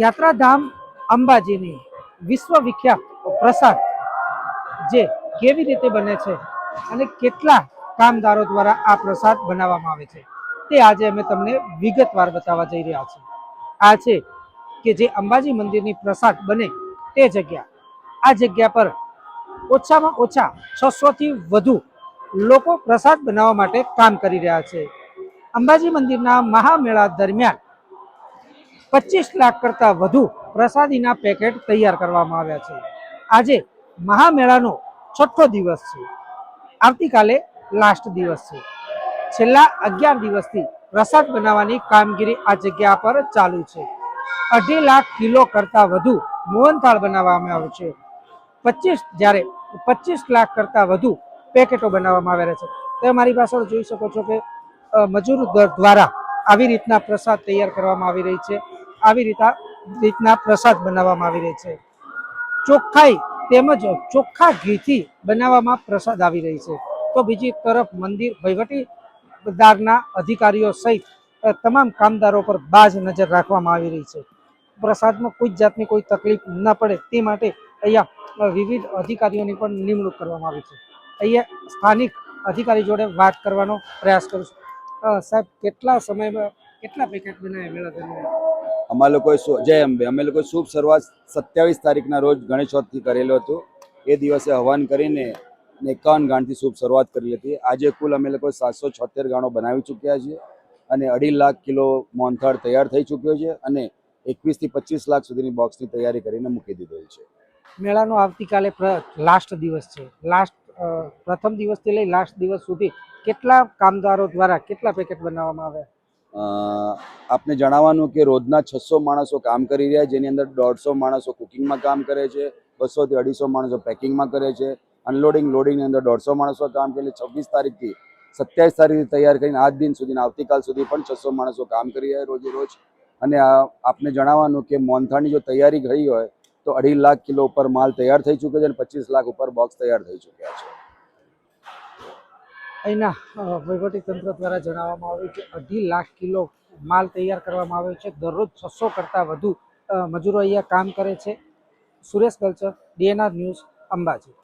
યાત્રાધામ અંબાજીની વિશ્વ વિખ્યાત પ્રસાદ જે કેવી રીતે બને છે અને કેટલા કામદારો દ્વારા આ પ્રસાદ બનાવવામાં આવે છે તે આજે અમે તમને વિગતવાર બતાવવા જઈ રહ્યા છીએ. આ છે કે જે અંબાજી મંદિરની પ્રસાદ બને તે જગ્યા. આ જગ્યા પર ઓછામાં ઓછા છસોથી વધુ લોકો પ્રસાદ બનાવવા માટે કામ કરી રહ્યા છે. અંબાજી મંદિરના મહામેળા દરમિયાન પચીસ લાખ કરતાં વધુ પ્રસાદીના પેકેટ તૈયાર કરવામાં આવ્યા છે. આજે મહામેળાનો છઠ્ઠો દિવસ છે. આવતીકાલે લાસ્ટ દિવસ છે. છેલ્લા અગિયાર દિવસથી પ્રસાદ બનાવવાની કામગીરી આ જગ્યા પર ચાલુ છે. અઢી લાખ કિલો કરતાં વધુ મોહનથાળ બનાવવામાં આવ્યો છે. પચીસ, જ્યારે પચીસ લાખ કરતાં વધુ પેકેટો બનાવવામાં આવેલા છે. તમે મારી પાછળ જોઈ શકો છો કે મજૂર દ્વારા આવી રીતના પ્રસાદ તૈયાર કરવામાં આવી રહી છે. આવી રીતના રીતના પ્રસાદ બનાવવામાં આવી રહી છે. ચોખ્ખાઈ તેમજ ચોખ્ખા ઘીથી બનાવવામાં પ્રસાદ આવી રહી છે. તો બીજી તરફ મંદિર વહીવટીદારના અધિકારીઓ સહિત તમામ કામદારો પર બાજ નજર રાખવામાં આવી રહી છે. પ્રસાદમાં કોઈ જાતની કોઈ તકલીફ ન પડે તે માટે અહીંયા વિવિધ અધિકારીઓની પણ નિમણૂક કરવામાં આવી છે. અહીંયા સ્થાનિક અધિકારી જોડે વાત કરવાનો પ્રયાસ કરું છું. સાહેબ, કેટલા સમયમાં, કેટલા પેકેટ બનાવ્યા? મેળા દરમિયાન? અમારા લોકોએ જય અંબે. અમે લોકોએ શુભ શરૂઆત સત્યાવીસ તારીખના રોજ ગણેશોત્સવથી કરેલો હતો. એ દિવસે હવન કરીને એકાવન ગાણથી શુભ શરૂઆત કરી હતી. આજે કુલ અમે લોકો સાતસો છોતેર ગાણો બનાવી ચૂક્યા છીએ અને અઢી લાખ કિલો મોહનથાળ તૈયાર થઈ ચૂક્યો છે અને એકવીસથી પચીસ લાખ સુધીની બોક્સની તૈયારી કરીને મૂકી દીધેલ છે. મેળાનો આવતીકાલે લાસ્ટ દિવસ છે. લાસ્ટ પ્રથમ દિવસથી લઈ લાસ્ટ દિવસ સુધી કેટલા કામદારો દ્વારા કેટલા પેકેટ બનાવવામાં આવ્યા? આપને જણાવવાનું કે રોજના છસો માણસો કામ કરી રહ્યા જેની અંદર દોઢસો માણસો કુકિંગમાં કામ કરે છે, બસોથી અઢીસો માણસો પેકિંગમાં કરે છે, અનલોડિંગ લોડિંગની અંદર દોઢસો માણસો કામ કરે છવ્વીસ તારીખથી સત્યાવીસ તારીખથી તૈયાર કરીને આજ દિન સુધી આવતીકાલ સુધી પણ છસો માણસો કામ કરી રહ્યા રોજે રોજ. અને આપને જણાવવાનું કે મોનથાળની જો તૈયારી કરી હોય, તો અઢી લાખ કિલો ઉપર માલ તૈયાર થઈ ચૂક્યો છે અને પચીસ લાખ ઉપર બોક્સ તૈયાર થઈ ચૂક્યા છે. અહીંના તંત્ર દ્વારા જણાવવામાં આવ્યું કે અઢી લાખ કિલો માલ તૈયાર કરવામાં આવ્યો છે. દરરોજ છસો કરતાં વધુ મજૂરો અહીંયા કામ કરે છે. Suresh culture, DNR news, Ambaji.